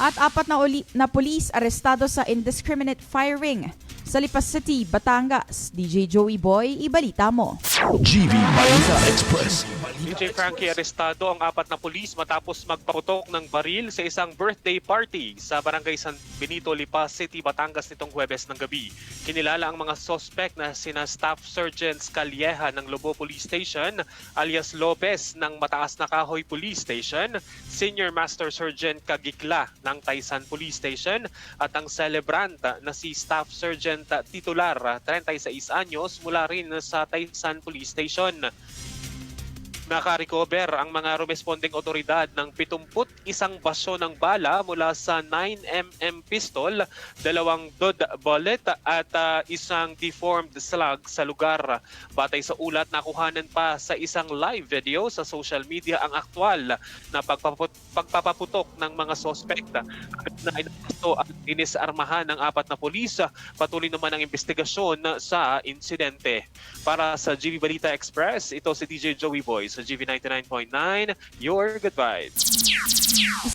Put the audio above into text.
At apat na, uli, na pulis arestado sa indiscriminate firing. Sa Lipas City, Batangas, DJ Joey Boy, ibalita mo. GV Balita Express. DJ Frankie arestado ang apat na pulis matapos magpaputok ng baril sa isang birthday party sa Barangay San Benito, Lipas City, Batangas nitong Huwebes ng gabi. Kinilala ang mga suspect na sina Staff Sergeant Calieja ng Lobo Police Station alias Lopez ng Mataas na Kahoy Police Station, Senior Master Sergeant Kagikla ng Taysan Police Station at ang celebrant na si Staff Sergeant Titular 36 anyos mula rin sa Taysan Police Station. Nakarecover ang mga responding otoridad ng 71 basyo ng bala mula sa 9mm pistol, dalawang dud bullet at ah, isang deformed slug sa lugar. Batay sa ulat, nakuhanan pa sa isang live video sa social media ang aktwal na pagpaput- pagpapaputok ng mga sospek na inasto at inisarmahan ng apat na pulis. Patuloy naman ang investigasyon sa insidente. Para sa GV Balita Express, ito si DJ Joey Boy sa GV 99.9, Your Good Vibes.